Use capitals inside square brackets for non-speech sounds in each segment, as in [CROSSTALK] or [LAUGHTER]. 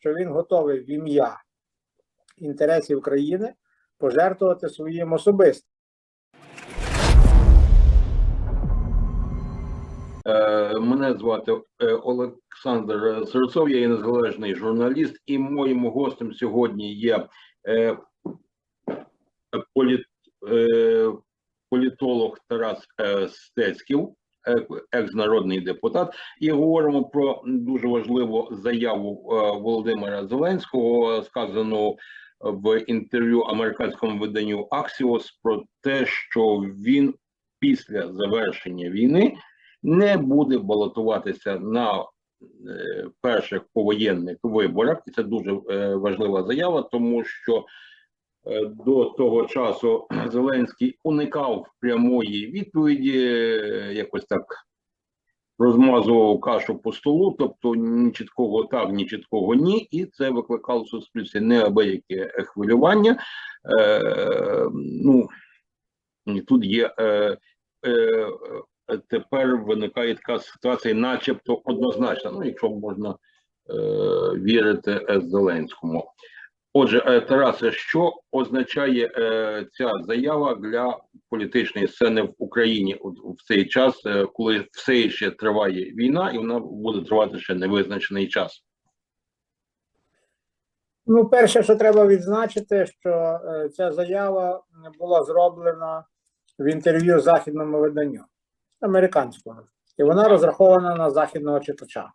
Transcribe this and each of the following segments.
що він готовий в ім'я інтересів країни пожертвувати своїм особистим. Е, Мене звати е, Олександр Сирцов, я є незалежний журналіст, і моїм гостем сьогодні є е, політ, політолог Тарас Стецьків, екс-народний депутат. І говоримо про дуже важливу заяву е, Володимира Зеленського, сказану в інтерв'ю американському виданню Axios про те, що він після завершення війни не буде балотуватися на е, перших повоєнних виборах, і це дуже е, важлива заява, тому що е, до того часу [CLEARS THROAT] Зеленський уникав прямої відповіді, е, якось так розмазував кашу по столу, тобто ні чіткого так, ні чіткого ні, і це викликало в суспільстві неабияке хвилювання. Е, ну, тут є е, е, тепер виникає така ситуація, начебто однозначна, ну якщо можна е, вірити е, Зеленському. Отже, е, Тарасе, що означає е, ця заява для політичної сцени в Україні в цей час, е, коли все ще триває війна, і вона буде тривати ще невизначений час? Ну, перше, що треба відзначити, що ця заява була зроблена в інтерв'ю західному виданню американському, і вона розрахована на західного читача.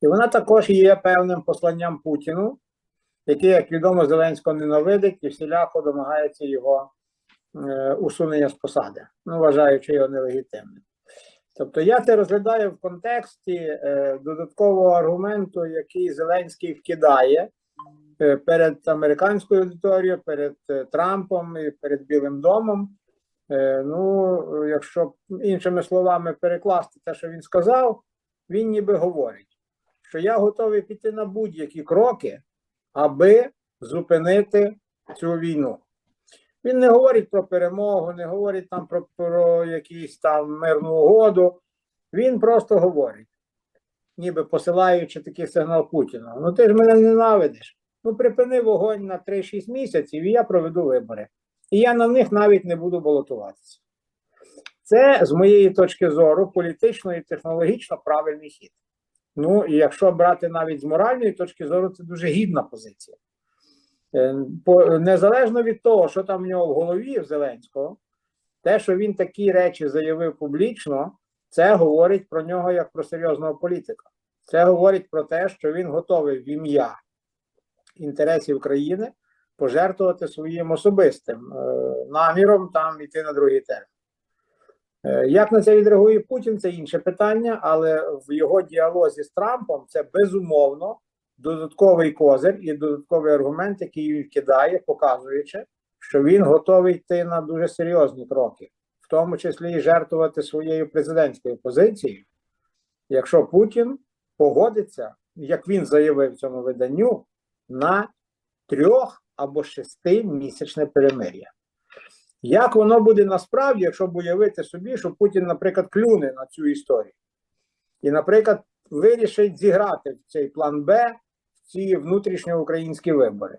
І вона також є певним посланням Путіну, який, як відомо, Зеленського ненавидить і всіляко домагається його е, усунення з посади, ну, вважаючи його нелегітимним. Тобто я це розглядаю в контексті е, додаткового аргументу, який Зеленський вкидає е, перед американською аудиторією, перед е, Трампом і перед Білим домом. Е, Ну, якщо іншими словами перекласти те, що він сказав, він ніби говорить, що я готовий піти на будь-які кроки, аби зупинити цю війну. Він не говорить про перемогу, не говорить там про, про якісь там мирну угоду. Він просто говорить, ніби посилаючи такий сигнал Путіну. Ну ти ж мене ненавидиш. Ну припини вогонь на 3-6 місяців, і я проведу вибори. І я на них навіть не буду балотуватися. Це, з моєї точки зору, політично і технологічно правильний хід. Ну, і якщо брати навіть з моральної точки зору, це дуже гідна позиція. Е, Незалежно від того, що там в нього в голові в Зеленського, те, що він такі речі заявив публічно, це говорить про нього як про серйозного політика. Це говорить про те, що він готовий в ім'я інтересів країни пожертвувати своїм особистим е, наміром там іти на другий термін. Е, Як на це відреагує Путін, це інше питання, але в його діалозі з Трампом це безумовно додатковий козир і додатковий аргумент, який він кидає, показуючи, що він готовий йти на дуже серйозні кроки, в тому числі і жертвувати своєю президентською позицією, якщо Путін погодиться, як він заявив в цьому виданню, на трьох або шестимісячне перемир'я. Як воно буде насправді, якщо уявити собі, що Путін, наприклад, клюне на цю історію, і, наприклад, вирішить зіграти в цей план Б в ці внутрішньоукраїнські вибори.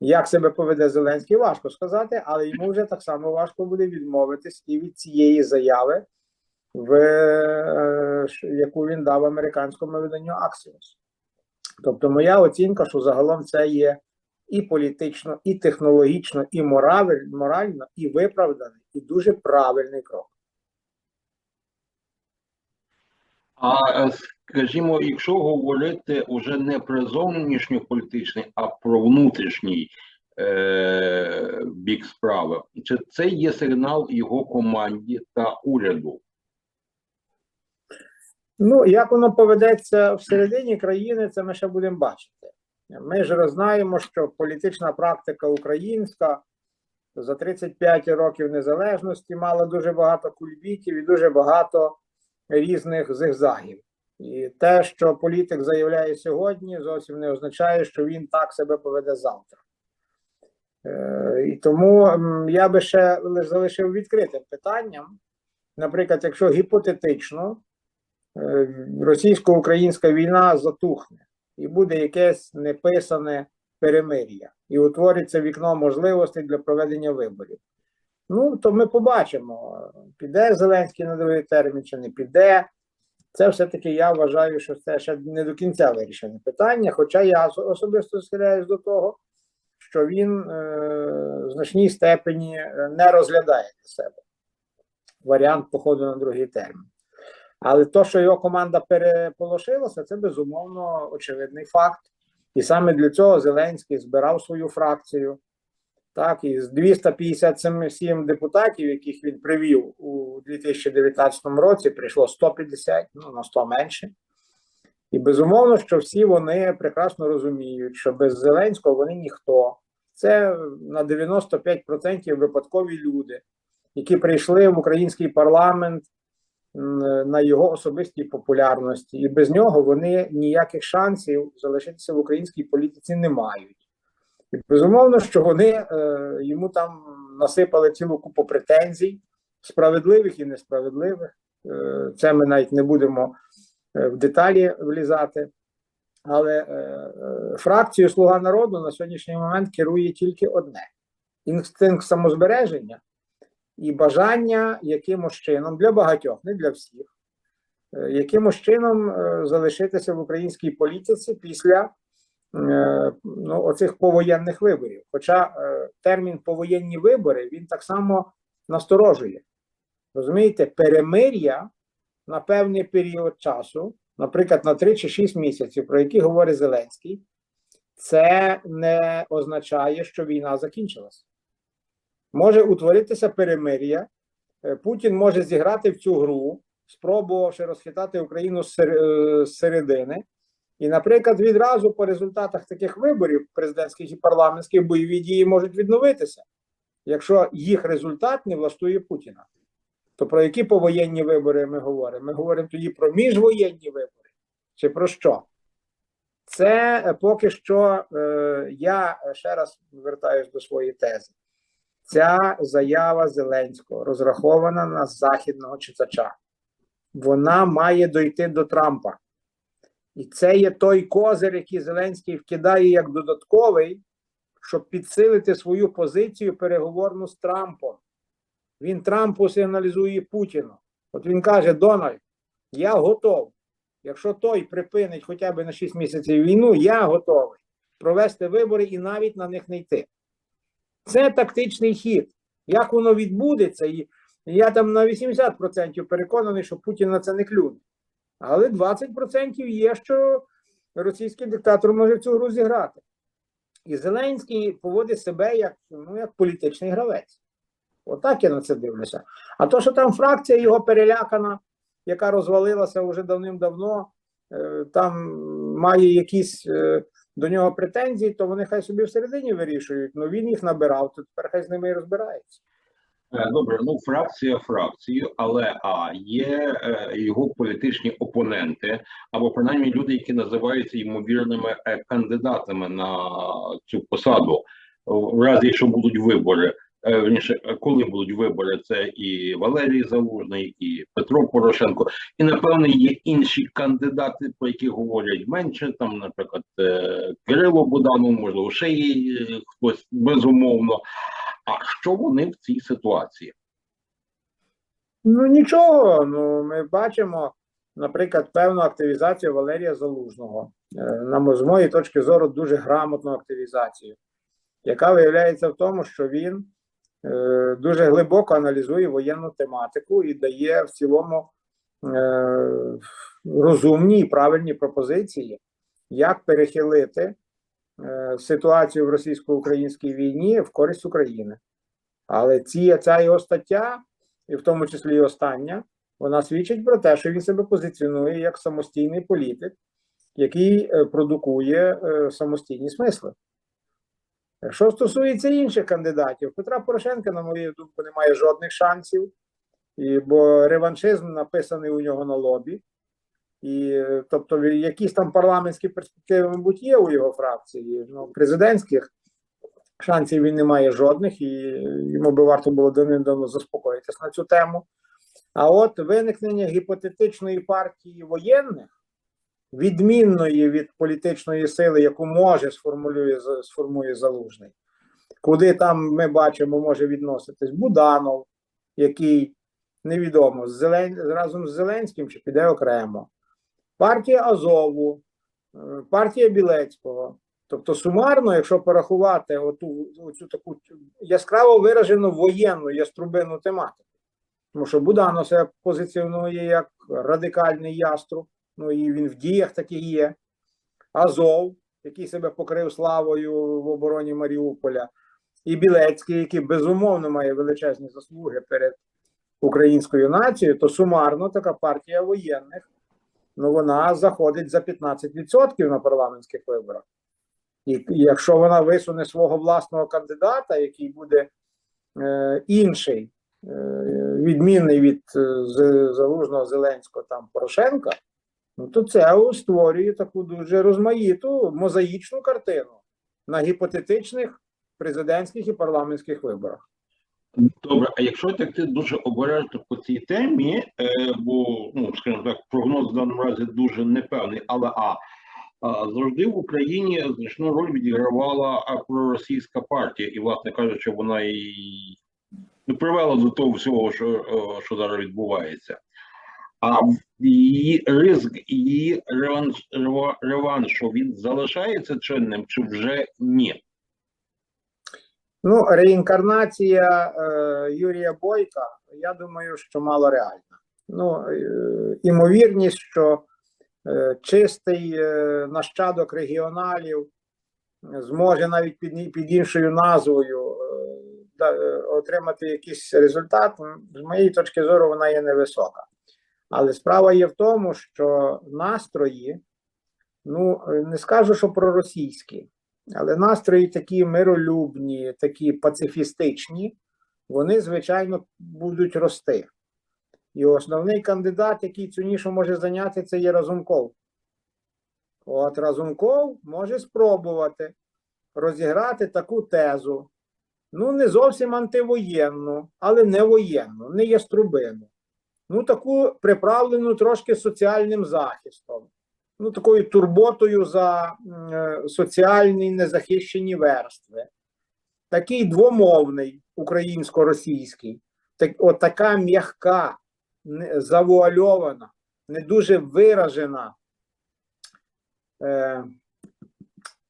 Як себе поведе Зеленський, важко сказати, але йому вже так само важко буде відмовитись і від цієї заяви, в, е, яку він дав американському виданню Axios. Тобто, моя оцінка, що загалом це є і політично, і технологічно, і морально, і виправданий, і дуже правильний крок. А е, скажімо, якщо говорити уже не про зовнішньополітичний, а про внутрішній е, бік справи, чи це є сигнал його команді та уряду? Ну, як воно поведеться всередині країни, це ми ще будемо бачити. Ми ж знаємо, що політична практика українська за 35 років незалежності мала дуже багато кульбітів і дуже багато різних зигзагів. І те, що політик заявляє сьогодні, зовсім не означає, що він так себе поведе завтра. Е, І тому я би ще залишив відкритим питанням. Наприклад, якщо гіпотетично е, російсько-українська війна затухне, і буде якесь неписане перемир'я, і утвориться вікно можливостей для проведення виборів. Ну, то ми побачимо, піде Зеленський на другий термін чи не піде. Це все-таки я вважаю, що це ще не до кінця вирішене питання. Хоча я особисто схиляюсь до того, що він е, в значній степені не розглядає для себе варіант походу на другий термін. Але то, що його команда переполошилася, це безумовно очевидний факт. І саме для цього Зеленський збирав свою фракцію. Так, і з 257 депутатів, яких він привів у 2019 році, прийшло 150, ну на 100 менше. І безумовно, що всі вони прекрасно розуміють, що без Зеленського вони ніхто. Це на 95% випадкові люди, які прийшли в український парламент на його особистій популярності, і без нього вони ніяких шансів залишитися в українській політиці не мають. І безумовно, що вони е, йому там насипали цілу купу претензій, справедливих і несправедливих. Е, це ми навіть не будемо е, в деталі влізати. Але е, е, фракцію Слуга народу на сьогоднішній момент керує тільки одне: інстинкт самозбереження і бажання якимось чином для багатьох, не для всіх, е, якимось чином е, залишитися в українській політиці після е, ну, оцих повоєнних виборів. Хоча термін повоєнні вибори він так само насторожує. Розумієте, перемир'я на певний період часу, наприклад, на 3 чи 6 місяців, про які говорить Зеленський, це не означає, що війна закінчилась. Може утворитися перемир'я. Е, Путін може зіграти в цю гру, спробувавши розхитати Україну е, з середини. І, наприклад, відразу по результатах таких виборів президентських і парламентських бойові дії можуть відновитися, якщо їх результат не влаштує Путіна. То про які повоєнні вибори ми говоримо? Ми говоримо тоді про міжвоєнні вибори. Чи про що? Це е, поки що е, я ще раз звертаюся до своєї тези. Ця заява Зеленського розрахована на західного читача. Вона має дойти до Трампа. І це є той козир, який Зеленський вкидає як додатковий, щоб підсилити свою позицію переговорну з Трампом. Він Трампу сигналізує Путіну. От він каже: Дональд, я готов. Якщо той припинить хоча б на 6 місяців війну, я готовий провести вибори і навіть на них не йти. Це тактичний хід. Як воно відбудеться, і я там на 80% переконаний, що Путін на це не клюне. Але 20% є, що російський диктатор може в цю гру зіграти. І Зеленський поводить себе як, ну, як політичний гравець. Отак я на це дивлюся. А то, що там фракція його перелякана, яка розвалилася вже давним-давно, е, там має якісь е, до нього претензії, то вони хай собі всередині вирішують. Ну він їх набирав, то тепер хай з ними і розбирається. Е, Добре, ну фракція фракцією, але а є е, його політичні опоненти, або принаймні люди, які називаються ймовірними е, кандидатами на цю посаду, в разі, якщо будуть вибори. Верніше, коли будуть вибори, це і Валерій Залужний, і Петро Порошенко, і напевне є інші кандидати, про які говорять менше. Там, наприклад, Кирило Буданов, можливо, ще є е, хтось безумовно. А що вони в цій ситуації? Ну нічого. Ну ми бачимо, наприклад, певну активізацію Валерія Залужного. Е, На з моєї точки зору, дуже грамотну активізацію, яка виявляється в тому, що він е, дуже глибоко аналізує воєнну тематику і дає в цілому е, розумні і правильні пропозиції, як перехилити е, ситуацію в російсько-українській війні в користь України. Але ці, ця його стаття, і в тому числі і остання, вона свідчить про те, що він себе позиціонує як самостійний політик, який е, продукує е, самостійні смисли. Що стосується інших кандидатів, Петра Порошенка, на мою думку, не має жодних шансів, бо реваншизм написаний у нього на лобі. І, тобто, якісь там парламентські перспективи, мабуть, є у його фракції, ну, президентських шансів він не має жодних, і йому би варто було давним-давно заспокоїтися на цю тему. А от виникнення гіпотетичної партії воєнних відмінної від політичної сили, яку може сформулює сформує залужний. Куди там ми бачимо, може відноситись Буданов, який невідомо з Зелен... разом з Зеленським чи піде окремо. Партія Азову, е, партія Білецького. Тобто, сумарно, якщо порахувати оту, оцю таку яскраво виражену воєнну яструбину тематику, тому що Буданов себе позиціонує як радикальний яструб, ну і він в діях такий є. Азов, який себе покрив славою в обороні Маріуполя, і Білецький, який безумовно має величезні заслуги перед українською нацією, то сумарно така партія воєнних, ну вона заходить за 15% на парламентських виборах. І якщо вона висуне свого власного кандидата, який буде е, інший, е, відмінний від е, залужного Зеленського там Порошенка, ну то це створює таку дуже розмаїту мозаїчну картину на гіпотетичних президентських і парламентських виборах. Добре, а якщо так ти дуже обережно по цій темі, е, бо ну скажімо так, прогноз в даному разі дуже непевний, але а, завжди в Україні значну роль відігравала проросійська партія, і, власне кажучи, вона і ну, привела до того всього, що, е, що зараз відбувається. А її ризик, її реванш, реваншу він залишається чинним чи вже ні? Ну, реінкарнація е, Юрія Бойка, я думаю, що мало реальна. Ну, е, імовірність, що е, чистий е, нащадок регіоналів зможе навіть під, під іншою назвою е, да, е, отримати якийсь результат, з моєї точки зору, вона є невисока. Але справа є в тому, що настрої, ну не скажу, що проросійські, але настрої такі миролюбні, такі пацифістичні, вони, звичайно, будуть рости. І основний кандидат, який цю нішу може зайняти, це є Разумков. От Разумков може спробувати розіграти таку тезу, ну, не зовсім антивоєнну, але не воєнну, не яструбину. Ну, таку приправлену трошки соціальним захистом ну, такою турботою за е, соціальні незахищені верстви. Такий двомовний українсько-російський, так, от така м'яка, завуальована, не дуже виражена е,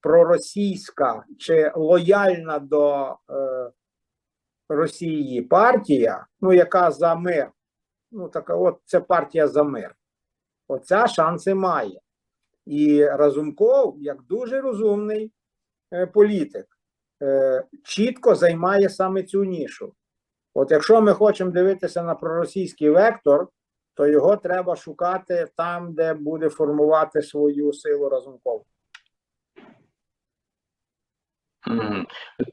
проросійська чи лояльна до е, Росії партія, ну, яка за мир. Ну, така от це партія за мир. Оця шанси має. І Разумков, як дуже розумний е, політик, е, чітко займає саме цю нішу. От якщо ми хочемо дивитися на проросійський вектор, то його треба шукати там, де буде формувати свою силу Разумков.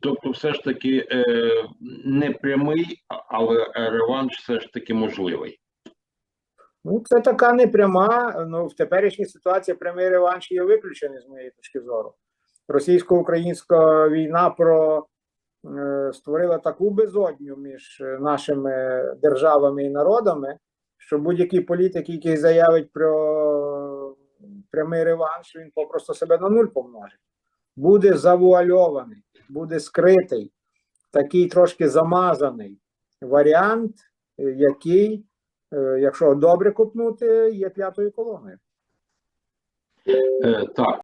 Тобто, все ж таки е, не прямий, але реванш все ж таки можливий. Ну, це така непряма. Ну, в теперішній ситуації прямий реванш є виключений з моєї точки зору. Російсько-українська війна про е, створила таку безодню між нашими державами і народами, що будь-який політик, який заявить про прямий реванш, він попросту себе на нуль помножить. Буде завуальований, буде скритий, такий трошки замазаний варіант, е, який якщо добре копнути, є п'ятою колоною. Е, так.